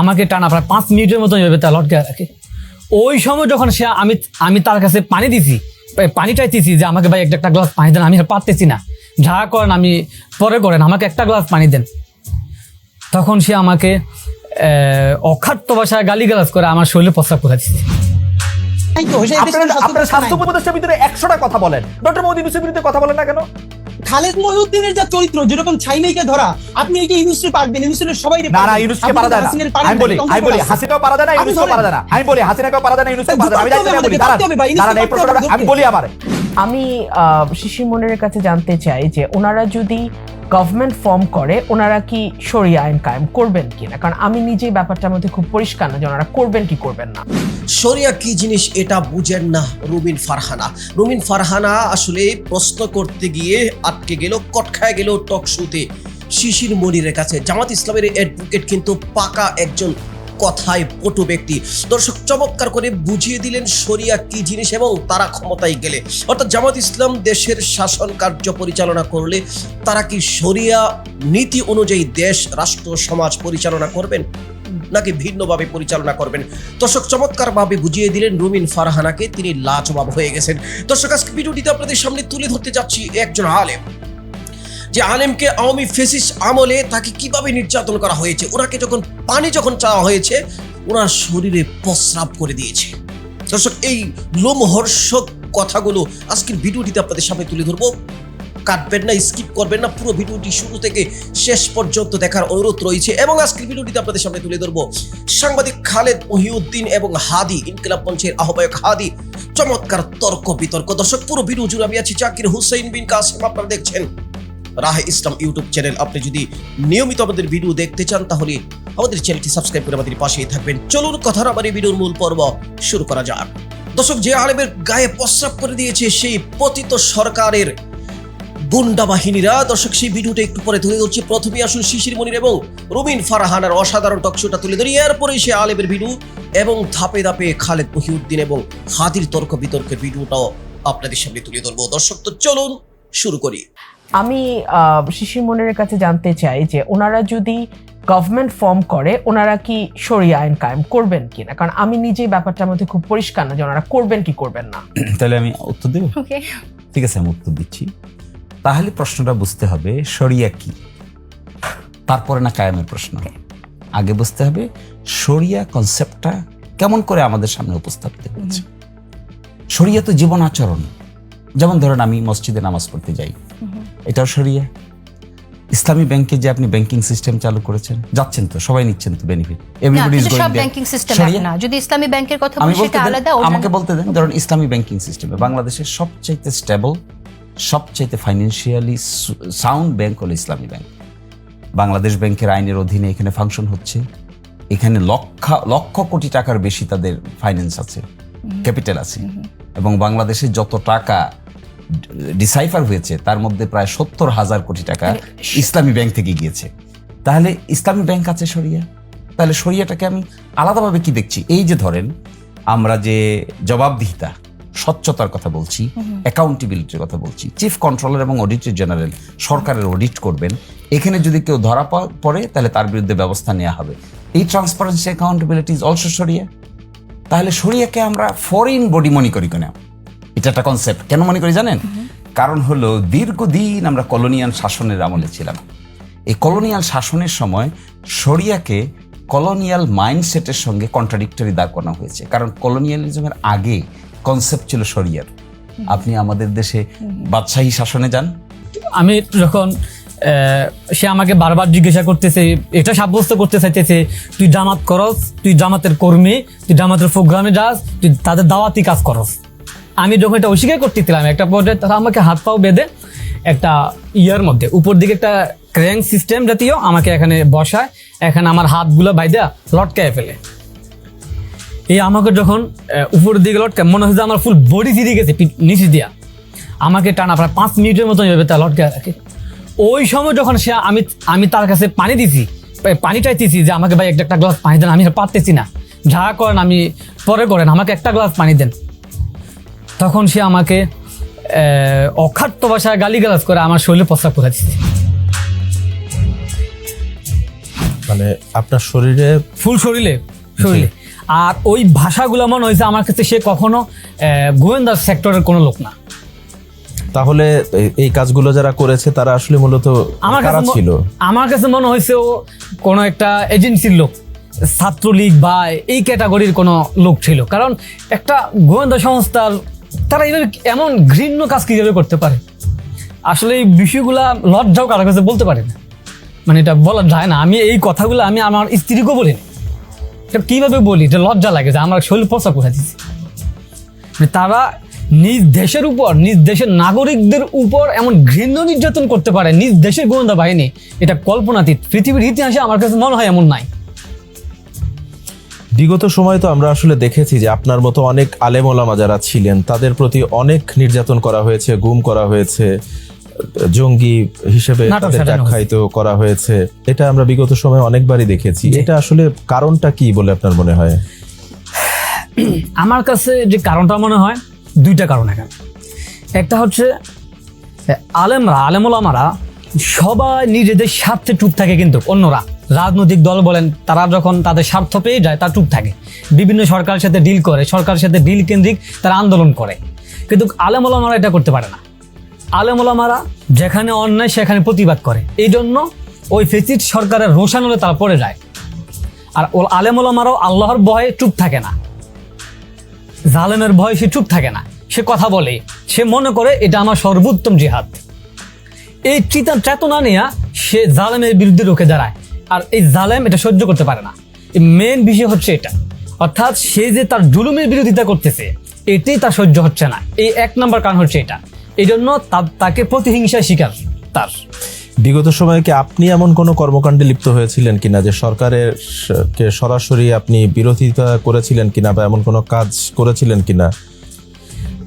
আমাকে টানা প্রায় পাঁচ মিনিটের মতো এভাবে তা লটকে রাখে। ওই সময় যখন সে আমি আমি তার কাছে পানি দিছি পানি চাইতেছি যে আমাকে ভাই একটা একটা গ্লাস পানি দেন আমি আর পারতেছি না। যা করেন আমি পরে করেন আমাকে একটা গ্লাস পানি দেন। তখন সে আমাকে আহ, অখাদ্য ভাষায় গালি করে আমার শরীরে প্রস্তাব করে দিচ্ছে আপনারা স্বাস্থ্য। উপদেষ্টার ভিতরে একশোটা কথা বলেন। ডক্টর মোদী ইউনুসের বিরুদ্ধে কথা বলেন না কেন? খালেদ মহিউদ্দিনের যা চরিত্র যেরকম ছাইমাইকে ধরা আপনি এটা ইউনুসকে পারবেন ইউনুসের সবাই না না ইউনুসকে পারা যায় না। আমি বলি আমি বলি হাসিনাও পারা যায় না ইউনুসকেও পারা যায় না। আমি বলি হাসিনাকেও পারা যায় না ইউনুসকেও পারা যায় না। আমি জানি না, আমি বলি দাঁড়ান দাঁড়ান এই প্রশ্নটা আমি বলি আবার। আমি আহ, শিশির মনের কাছে জানতে চাই যে ওনারা যদি গভর্নমেন্ট ফর্ম করে, ওনারা কি সরিয়ে আইন কায়েম করবেন কি না? কারণ আমি নিজেই ব্যাপারটার মধ্যে খুব পরিষ্কার না যে ওনারা করবেন কি করবেন না। সরিয়া কি জিনিস এটা বুঝেন না রুবিন ফারহানা। রুবিন ফারহানা আসলে প্রশ্ন করতে গিয়ে আটকে গেল কটখায় গেল টকশুতে শিশির মনিরের কাছে। জামাত ইসলামের অ্যাডভোকেট কিন্তু পাকা একজন কথায় পটু ব্যক্তি। দর্শক, চমৎকার করে বুঝিয়ে দিলেন শরিয়া কি জিনিস এবং তারা ক্ষমতায় গেলে। অর্থাৎ জামাত ইসলাম দেশের শাসন কার্য পরিচালনা করলে তারা কি শরিয়া নীতি অনুযায়ী দেশ, রাষ্ট্র, সমাজ পরিচালনা করবেন? নাকি ভিন্নভাবে পরিচালনা করবেন? দর্শক, চমৎকারভাবে বুঝিয়ে দিলেন রুমিন ফারহানাকে। তিনি লাজবাব হয়ে গেছেন। দর্শক আজকে ভিডিওটিতে আপনাদের সামনে তুলে ধরতে যাচ্ছি একজন আলেম। যে আলেমকে আওয়ামী ফেসিস আমলে তাকে কীভাবে নির্যাতন করা হয়েছে, ওনাকে যখন, পানি যখন চাওয়া হয়েছে, ওনার শরীরে প্রস্রাব করে দিয়েছে। দর্শক, এই লোমহর্ষক কথাগুলো আজকের ভিডিওটিতে আপনাদের সামনে তুলে ধরবো। কাটবেন না, স্কিপ করবেন না, পুরো ভিডিওটি শুরু থেকে শেষ পর্যন্ত দেখার অনুরোধ রয়েছে এবং আজকের ভিডিওটিতে আপনাদের সামনে তুলে ধরবো সাংবাদিক খালেদ মহিউদ্দিন এবং হাদি, ইনকিলাব মঞ্চের আহ্বায়ক হাদি। চমৎকার তর্ক বিতর্ক। দর্শক, পুরো ভিডিও জুড়ে আমি আছি জাকির হুসাইন বিন কাসেম, আপনারা দেখছেন রাহে ইসলাম ইউটিউব চ্যানেল। আপনি যদি নিয়মিত আমাদের ভিডিও দেখতে চান, তাহলে আমাদের চ্যানেলটি সাবস্ক্রাইব করে আমাদের পাশেই থাকবেন। চলুন কথার আমার এই ভিডিওর মূল পর্ব শুরু করা যাক। দর্শক, যে আলেমের গায়ে প্রস্রাব করে দিয়েছে সেই পতিত সরকারের গুন্ডা বাহিনীরা, দর্শক, সেই ভিডিওটা একটু পরে তুলে ধরছি। প্রথমে আসুন শিশির মনির এবং রুবিন ফারাহানার অসাধারণ টকশোটা তুলে ধরি। এরপরে সে আলেমের ভিডিও এবং ধাপে ধাপে খালেদ মহিউদ্দিন এবং হাদির তর্ক বিতর্কের ভিডিওটাও আপনাদের সামনে তুলে ধরবো। দর্শক, তো চলুন শুরু করি। আমি আহ, শিশির মনিরের কাছে জানতে চাই যে ওনারা যদি গভর্নমেন্ট ফর্ম করে ওনারা কি সরিয়া আইন কায়েম করবেন কি না কারণ আমি নিজেই ব্যাপারটার মধ্যে খুব পরিষ্কার না যে ওনারা করবেন কি করবেন না। তাহলে আমি উত্তর দেব? ঠিক আছে আমি উত্তর দিচ্ছি। তাহলে প্রশ্নটা বুঝতে হবে শরিয়া কি? তারপরে না কায়েমের প্রশ্ন। আগে বুঝতে হবে শরিয়া কনসেপ্টটা কেমন করে আমাদের সামনে উপস্থাপিত হয়েছে শরিয়া তো জীবন আচরণ যেমন ধরেন আমি মসজিদে নামাজ পড়তে যাই। এটাও সরিয়ে। ইসলামী ব্যাংকে যে আপনি ব্যাংকিং সিস্টেম চালু করেছেন যাচ্ছেন তো সবাই নিচ্ছেন তো benefit everybody is going banking system না। যদি ইসলামী ব্যাংকের কথা বলি সেটা আলাদা আমাকে বলতে দেন ধরুন ইসলামী ব্যাংকিং সিস্টেমে বাংলাদেশের সবচাইতে স্টেবল সবচাইতে ফাইন্যান্সিয়ালি সাউন্ড ব্যাংক হলো ইসলামী ব্যাংক। বাংলাদেশ ব্যাংকের আইনের অধীনে এখানে ফাংশন হচ্ছে। এখানে লক্ষ লক্ষ কোটি টাকার বেশি তাদের ফাইন্যান্স আছে ক্যাপিটাল আছে। এবং বাংলাদেশে যত টাকা ডিসাইফার হয়েছে তার মধ্যে প্রায় সত্তর হাজার কোটি টাকা ইসলামী ব্যাংক থেকে গিয়েছে। তাহলে ইসলামী ব্যাংক আছে সরিয়া তাহলে সরিয়াটাকে আমি আলাদাভাবে কি দেখছি? এই যে ধরেন আমরা যে জবাবদিহিতা স্বচ্ছতার কথা বলছি অ্যাকাউন্টেবিলিটির কথা বলছি চিফ কন্ট্রোলার এবং অডিটর জেনারেল সরকারের অডিট করবেন এখানে যদি কেউ ধরা পড়ে তাহলে তার বিরুদ্ধে ব্যবস্থা নেওয়া হবে। এই ট্রান্সপারেন্সি অ্যাকাউন্টেবিলিটি ইজ অলসো সরিয়া তাহলে সরিয়াকে আমরা ফরেন বডি মনে করি কেন? এটা একটা কনসেপ্ট কেন মনে করি জানেন? কারণ হলো দীর্ঘদিন আমরা কলোনিয়াল শাসনের আমলে ছিলাম। এই কলোনিয়াল শাসনের সময় শরিয়াকে কলোনিয়াল মাইন্ডসেটের সঙ্গে কন্ট্রাডিক্টরি দাঁড় করানো হয়েছে। কারণ কলোনিয়ালিজমের আগে কনসেপ্ট ছিল শরিয়ার। আপনি আমাদের দেশে বাদশাহী শাসনে যান। আমি যখন সে আমাকে বারবার জিজ্ঞাসা করতেছে, এটা সাব্যস্ত করতে চাইতেছে, তুই জামাত করস, তুই জামাতের কর্মী, তুই জামাতের প্রোগ্রামে যাস, তুই তাদের দাওয়াতি কাজ করস। আমি যখন এটা অস্বীকার করতেছিলাম, একটা পর্যায়ে তারা আমাকে হাত পাও বেঁধে একটা ইয়ার মধ্যে, উপর দিকে একটা ক্র্যাঙ্ক সিস্টেম জাতীয় আমাকে এখানে বসায়, এখানে আমার হাতগুলো বাইদা লটকায় ফেলে। এই আমাকে যখন উপরের দিকে লটকায়, মনে হচ্ছে আমার ফুল বডি জিরে গেছে নিচে দিয়া। আমাকে টানা প্রায় পাঁচ মিনিটের মতো এভাবে তা লটকে রাখে। ওই সময় যখন সে আমি আমি তার কাছে পানি দিছি, পানি চাইতেছি যে আমাকে ভাই একটা একটা গ্লাস পানি দেন, আমি পারতেছি না। যা করেন, আমি পরে করেন, আমাকে একটা গ্লাস পানি দেন। তখন সে আমাকে অখাদ্য ভাষায় গালি করে আমার শরীরে প্রস্তাব করে দিচ্ছে? মানে আপনার শরীরে ফুল শরীরে শরীরে। আর ওই ভাষাগুলো মনে হয়েছে আমার কাছে সে কখনো গোয়েন্দা সেক্টরের কোনো লোক না। তাহলে এই- কাজগুলো যারা করেছে তারা আসলে মূলত আমার কাছে ছিল? আমার কাছে মনে হয়েছে ও কোনো একটা এজেন্সির লোক ছাত্রলীগ বা এই ক্যাটাগরির কোনো লোক ছিল। কারণ একটা গোয়েন্দা সংস্থার তারা এইভাবে এমন ঘৃণ্য কাজ কীভাবে করতে পারে? আসলে এই বিষয়গুলা লজ্জাও কারও কাছে বলতে পারে না। মানে এটা বলা যায় না। আমি এই কথাগুলো আমি আমার স্ত্রীকেও বলিনি এটা কীভাবে বলি? এটা লজ্জা লাগে যে আমার শরীর পচা কোথা দিচ্ছে মানে তারা নিজ দেশের উপর, নিজ দেশের নাগরিকদের উপর এমন ঘৃণ্য নির্যাতন করতে পারে। নিজ দেশের গোয়েন্দা বাহিনী। এটা কল্পনাতীত। পৃথিবীর ইতিহাসে আমার কাছে মনে হয় এমন নাই। বিগত সময় তো আমরা আসলে দেখেছি যে আপনার মতো অনেক আলেম ওলামা যারা ছিলেন তাদের প্রতি অনেক নির্যাতন করা হয়েছে গুম করা হয়েছে জঙ্গি হিসেবে আখ্যায়িত করা হয়েছে। এটা আমরা বিগত সময় অনেকবারই দেখেছি। এটা আসলে কারণটা কি বলে আপনার মনে হয়? আমার কাছে যে কারণটা মনে হয় দুইটা কারণ এখানে। একটা হচ্ছে আলেমরা আলেমুলামারা সবাই নিজেদের স্বার্থে চুপ থাকে কিন্তু অন্যরা। রাজনৈতিক দল বলেন, তারা যখন তাদের স্বার্থ পেয়ে যায়, তারা চুপ থাকে। বিভিন্ন সরকারের সাথে ডিল করে, সরকারের সাথে ডিল কেন্দ্রিক তারা আন্দোলন করে। কিন্তু আলেমুলামারা এটা করতে পারে না। আলেমুলামারা যেখানে অন্যায়, সেখানে প্রতিবাদ করে। এই জন্য ওই ফেসিড সরকারের রোশান হলে তারা পড়ে যায়। আর ও আলেমুলামারাও আল্লাহর ভয়ে চুপ থাকে না। জালেমের ভয়ে সে চুপ থাকে না। সে কথা বলে। সে মনে করে, এটা আমার সর্বোত্তম জিহাদ। এই চিতা চেতনা নিয়ে সে জালেমের বিরুদ্ধে রুখে দাঁড়ায়। আর এই জালেম এটা সহ্য করতে পারে না। মেন বিষয় হচ্ছে এটা। অর্থাৎ সে যে তার জুলুমের বিরোধিতা করতেছে এটাই তার সহ্য হচ্ছে না। এই এক নম্বর কারণ হচ্ছে এটা। এই জন্য তাকে প্রতিহিংসায় শিকার তার। বিগত সময়ে কি আপনি এমন কোনো কর্মকাণ্ডে লিপ্ত হয়েছিলেন কিনা যে সরকারের কে সরাসরি আপনি বিরোধিতা করেছিলেন কিনা বা এমন কোনো কাজ করেছিলেন কিনা?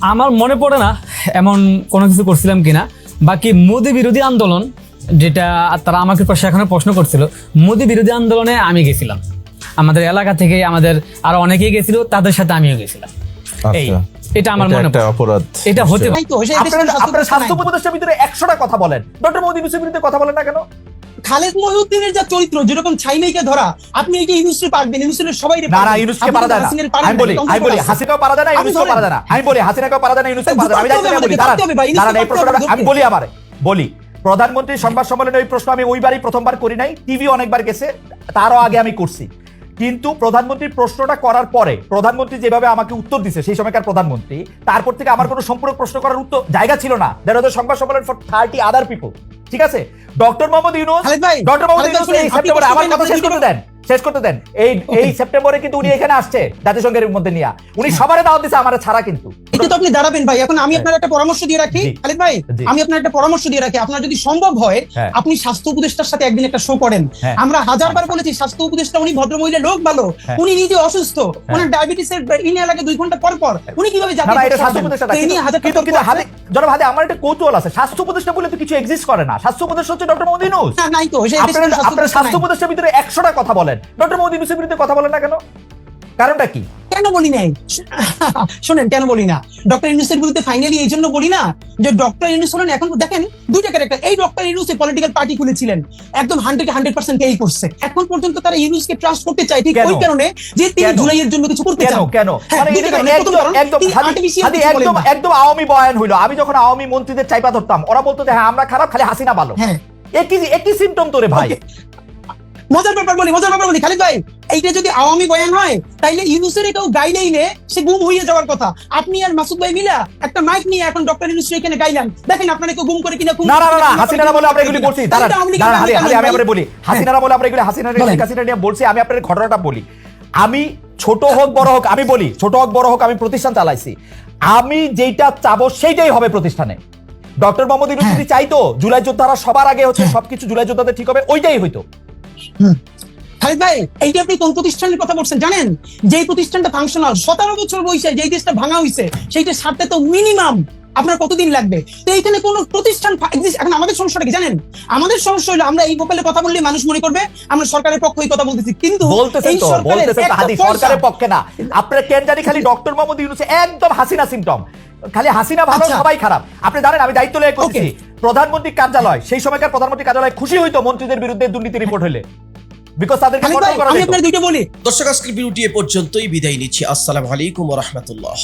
আমার মনে পড়ে না এমন কোনো কিছু করছিলাম কিনা। বাকি মোদি বিরোধী আন্দোলন যেটা তারা আমাকে সেখানে প্রশ্ন করছিল মোদি বিরোধী আন্দোলনে আমি গেছিলাম। আমাদের এলাকা থেকে আমাদের আরও অনেকেই গেছিল তাদের সাথে আমিও গেছিলাম। এই আচ্ছা। এটা আমার মনে একটা অপরাধ এটা হতে পারে তো আপনারা স্বাস্থ্য স্বাস্থ্য উপদেষ্টার ভিতরে একশোটা কথা বলেন। ডক্টর মোদী বিষয়ের বিরুদ্ধে কথা বলেন না কেন? খালেদ মহিউদ্দিনের যা চরিত্র যেরকম ছাইমেইকে ধরা আপনি এই যে ইউনুসে পারবেন ইউনুসের সবাই না না ইউনুসকে পারা যায় না। আমি বলি আমি বলি হাসিনাও পারা যায় না ইউনুসকেও পারা যায় না। আমি বলি হাসিনাকেও পারা যায় না ইউনুসকেও পারা যায় না। আমি বলি দাঁড়ান। এই প্রশ্নটা আমি বলি আমারে বলি। প্রধানমন্ত্রী সংবাদ সম্মেলনে ওই প্রশ্ন আমি ওইবারই প্রথমবার করি নাই টিভি অনেকবার গেছে তারও আগে আমি করছি। কিন্তু প্রধানমন্ত্রীর প্রশ্নটা করার পরে প্রধানমন্ত্রী যেভাবে আমাকে উত্তর দিছে সেই সময়কার প্রধানমন্ত্রী তারপর থেকে আমার কোনো সম্পূর্ণ প্রশ্ন করার উত্তর জায়গা ছিল না। দ্যাট ওয়াজ সংবাদ সম্মেলন ফর থার্টি আদার পিপল ঠিক আছে? ডক্টর মোহাম্মদ ইউনুস ডক্টর মোহাম্মদ ইউনুস আমার কথা শেষ করে করতে দেন। শেষ করতে দেন। এই এই সেপ্টেম্বরে কিন্তু উনি এখানে আসছে জাতিসংঘের মধ্যে নিয়ে। উনি সবারে দাওয়াত দিছে আমার ছাড়া কিন্তু। এটা তো আপনি দাঁড়াবেন ভাই এখন আমি আপনার একটা পরামর্শ দিয়ে রাখি। খালিদ ভাই আমি আপনার একটা পরামর্শ দিয়ে রাখি। আপনার যদি সম্ভব হয় হ্যাঁ। আপনি স্বাস্থ্য উপদেষ্টার সাথে একদিন একটা শো করেন। হ্যাঁ। আমরা হাজারবার বলেছি স্বাস্থ্য উপদেষ্টা উনি ভদ্রমহিলা লোক ভালো। হ্যাঁ। উনি নিজে অসুস্থ। ওনার ডায়াবেটিসের ইনে লাগে দুই ঘণ্টা পর পর উনি কীভাবে না না এটা স্বাস্থ্য জাতীয় উপদেষ্টা তো হাজার কিন্তু কিন্তু হাতে জনাব হাতে আমার একটা কৌতূহল আছে। স্বাস্থ্য উপদেষ্টা বলে তো কিছু এক্সিস্ট করে না। স্বাস্থ্য উপদেষ্টা হচ্ছে ডক্টর মোদী ইউনুস না, নাই তো আপনারা স্বাস্থ্য উপদেষ্টার ভিতরে একশোটা কথা বলেন। ডক্টর মোদী ইউনুসের বিরুদ্ধে কথা বলেন না কেন? কারণটা কি? কেন বলি নাই? শোনেন কেন বলি না? ডক্টর ইউনুসের বিরুদ্ধে ফাইনালি এই জন্য বলি না যে ডক্টর ইউনুস হলেন এখন দেখেন দুইটা ক্যারেক্টার এই ডক্টর ইউনুস পলিটিক্যাল পার্টি খুলেছিলেন। একদম হান্ড্রেড হান্ড্রেড পার্সেন্ট এই করছে। এখন পর্যন্ত তারা ইউনুসকে ট্রাস্ট করতে চায় ঠিক ওই কারণে যে তিনি? জুলাইয়ের জন্য কিছু করতে চান। কেন? হ্যাঁ, মানে। একদম একদম বলেন আওয়ামী বয়ান হইল। আমি যখন আওয়ামী মন্ত্রীদের চাইপা ধরতাম ওরা বলতো যে হ্যাঁ আমরা খারাপ খালি হাসিনা ভালো। হ্যাঁ। একই একই সিমটম তোরে ভাই. মজার ব্যাপার বলি মজার ব্যাপার বলি খালিদ ভাই এইটা যদি আওয়ামী বয়ান হয় তাইলে ইউনুসের এটাও গাইলেইনে সে গুম হয়ে যাওয়ার কথা। আপনি আর মাসুদ ভাই মিলা একটা মাইক নিয়ে এখন ডক্টর ইউনুস এখানে গাইলেন দেখেন আপনারা কেউ গুম করে কিনা না না না হাসিনারা বলে আমরা এগুলি বলছি। দাঁড়ান দাঁড়ান, হালি- হালি, আমি গালি আপনারে বলি। হাসিনারা বলে আমরা এগুলি হাসিনা বলেন। শেখ হাসিনা নিয়ে বলছি আমি আপনার ঘটনাটা বলি। আমি ছোট হোক বড় হোক আমি বলি ছোট হোক বড় হোক আমি প্রতিষ্ঠান চালাইছি। আমি যেইটা চাবো সেইটাই হবে প্রতিষ্ঠানে। ডক্টর মোহাম্মদ ইউনুস হ্যাঁ। যদি চাইতো জুলাই যোদ্ধারা সবার আগে হচ্ছে সবকিছু জুলাই যোদ্ধাদের ঠিক হবে ওইটাই হইতো। খালিদ ভাই এইটা আপনি কোন প্রতিষ্ঠানের কথা বলছেন জানেন? যে প্রতিষ্ঠানটা ফাংশনাল সতেরো বছর বয়সে যেই দেশটা ভাঙা হয়েছে সেইটা সারতে তো মিনিমাম আপনার কতদিন লাগবে? তো এইখানে কোন প্রতিষ্ঠান এখন আমাদের সমস্যাটা কি জানেন? আমাদের সমস্যা হলো আমরা এই গোপালে কথা বললে মানুষ মনে করবে আমরা সরকারের পক্ষ হয়ে কথা বলতেছি। কিন্তু এই তো সরকারের পক্ষে না। আপনার কেন জানি খালি ডক্টর মোহাম্মদ ইউনুস একদম হাসিনা সিমটম খালি হাসিনা ভালো আচ্ছা। সবাই খারাপ। আপনি জানেন আমি দায়িত্ব লয়ে করছি প্রধানমন্ত্রী কার্যালয় সেই সময়কার প্রধানমন্ত্রী কার্যালয় খুশি হইতো মন্ত্রীদের বিরুদ্ধে দুর্নীতি রিপোর্ট হলে বিকজ তাদেরকে করা আমি। আপনার বলি। দর্শক আজকের ভিডিওটি এ পর্যন্তই বিদায় নিচ্ছি। আসসালামু আলাইকুম রহমতুল্লাহ।